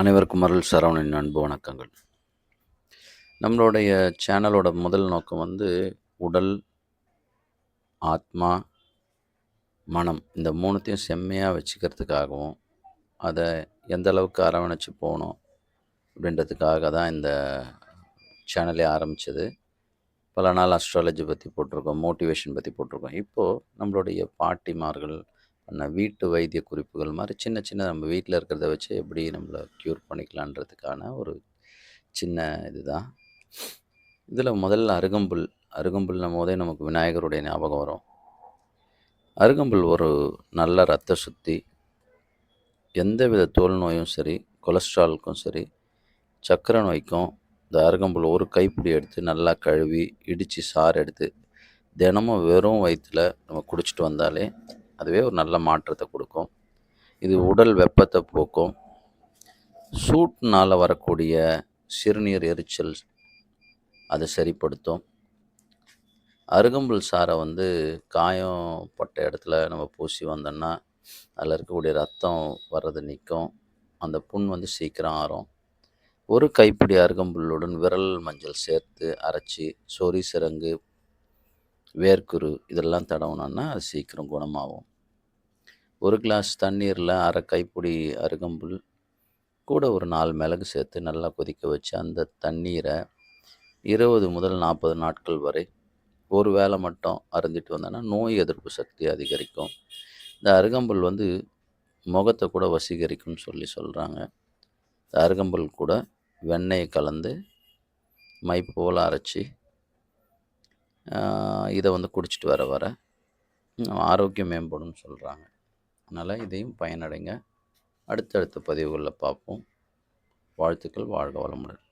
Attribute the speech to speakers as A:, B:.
A: அனைவருக்கும் அருள் சரவணின் அன்பு வணக்கங்கள். நம்மளுடைய சேனலோட முதல் நோக்கம் வந்து உடல் ஆத்மா மனம் இந்த மூணுத்தையும் செம்மையாக வச்சுக்கிறதுக்காகவும் அதை எந்த அளவுக்கு அரவணைச்சு போகணும் அப்படின்றதுக்காக தான் இந்த சேனலே ஆரம்பித்தது பல நாள் அஸ்ட்ராலஜி பற்றி போட்டிருக்கோம் மோட்டிவேஷன் பற்றி போட்டிருக்கோம். இப்போது நம்மளுடைய பாட்டிமார்கள் வீட்டு வைத்திய குறிப்புகள் மாதிரி சின்ன சின்ன நம்ம வீட்டில் இருக்கிறத வச்சு எப்படி நம்மளை க்யூர் பண்ணிக்கலான்றதுக்கான ஒரு சின்ன இதுதான். இதில் முதல்ல அருகம்புல் அருகம்புல்னும் போதே நமக்கு விநாயகருடைய ஞாபகம் வரும். அருகம்புல் ஒரு நல்ல ரத்த சுத்தி எந்தவித தோல் நோயும் சரி கொலஸ்ட்ராலுக்கும் சரி சக்கரை நோய்க்கும் இந்த அருகம்புல் ஒரு கைப்பிடி எடுத்து நல்லா கழுவி இடித்து சாறு எடுத்து தினமும் வெறும் வயிற்றில் நம்ம குடிச்சிட்டு வந்தாலே அதுவே ஒரு நல்ல மாற்றத்தை கொடுக்கும். இது உடல் வெப்பத்தை போக்கும். சூட்னால் வரக்கூடிய சிறுநீர் எரிச்சல் அதை சரிப்படுத்தும். அருகம்புல் சாறை வந்து காயம் பட்ட இடத்துல நம்ம பூசி வந்தோம்னா அதில் இருக்கக்கூடிய ரத்தம் வர்றது நிற்கும் அந்த புண் வந்து சீக்கிரம் ஆறும். ஒரு கைப்பிடி அருகம்புல்லுடன் விரல் மஞ்சள் சேர்த்து அரைச்சி சொறி சிரங்கு வேர்க்குரு இதெல்லாம் தடவுனோன்னா அது சீக்கிரம் குணமாகும். ஒரு கிளாஸ் தண்ணீரில் அரை கைப்பிடி அருகம்புல் கூட ஒரு நாலு மிளகு சேர்த்து நல்லா கொதிக்க வச்சு அந்த தண்ணீரை இருபது முதல் நாற்பது நாட்கள் வரை ஒரு வேளை மட்டும் அருந்திட்டு வந்தோன்னா நோய் எதிர்ப்பு சக்தி அதிகரிக்கும். இந்த அருகம்புல் வந்து முகத்தை கூட வசீகரிக்கும்னு சொல்லி சொல்கிறாங்க இந்த அருகம்புல் கூட வெண்ணெயை கலந்து மை போல் அரைச்சி இதை வந்து குடிச்சிட்டு வர வர ஆரோக்கியம் மேம்படும்னு சொல்கிறாங்க அதனால் இதையும் பயனடைங்க. அடுத்தடுத்த பதிவுகளில் பார்ப்போம். வாழ்த்துக்கள் வாழ்க வளமுடன்.